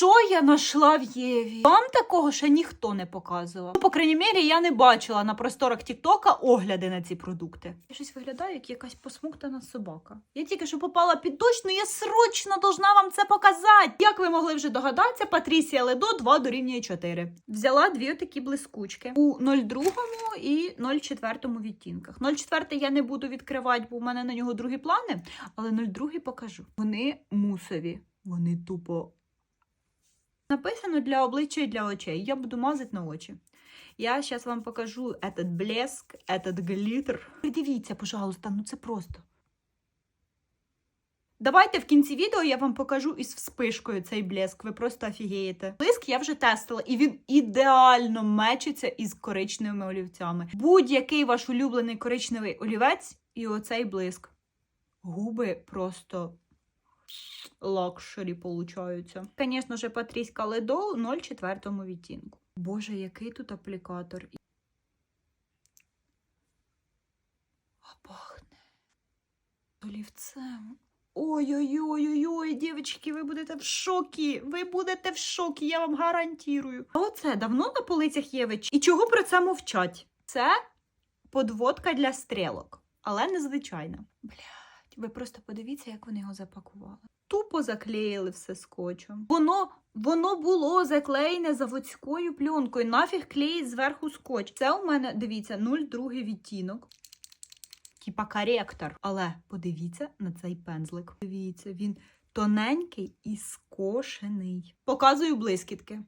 Що я нашла в Єві? Вам такого ще ніхто не показував. Ну, по крайній мірі, я не бачила на просторах Тіктока огляди на ці продукти. Я щось виглядаю, як якась посмуктана собака. Я тільки що попала під дощ, ну я срочно должна вам це показати. Як ви могли вже догадатися, Патрісія Ледо 2 дорівнює 4. Взяла дві отакі блискучки у 02 і 04 відтінках. 04 я не буду відкривати, бо в мене на нього другі плани, але 02 покажу. Вони мусові. Вони тупо Написано для обличчя і для очей. Я буду мазати на очі. Я зараз вам покажу этот блеск, этот глітер. Придивіться, пожалуйста, ну це просто. Давайте в кінці відео я вам покажу із вспишкою цей блеск. Ви просто офігієте. Блиск я вже тестила, і він ідеально мечиться із коричневими олівцями. Будь-який ваш улюблений коричневий олівець і оцей блиск. Губи просто лакшері получаються. Звісно ж, Патріська Ледо у 0,4 відтінку. Боже, який тут аплікатор. А пахне олівцем. Ой-ой-ой-ой-ой, дівчатки, ви будете в шокі. Ви будете в шокі, я вам гарантірую. А оце давно на полицях є веч. І чого про це мовчать? Це подводка для стрілок, але незвичайна. Блядь, ви просто подивіться, як вони його запакували. Тупо заклеїли все скотчем. Воно, воно було заклеєне заводською пленкою. Нафіг клеїть зверху скотч. Це у мене, дивіться, 0,2 відтінок. Типа коректор. Але подивіться на цей пензлик. Дивіться, він тоненький і скошений. Показую блискітки.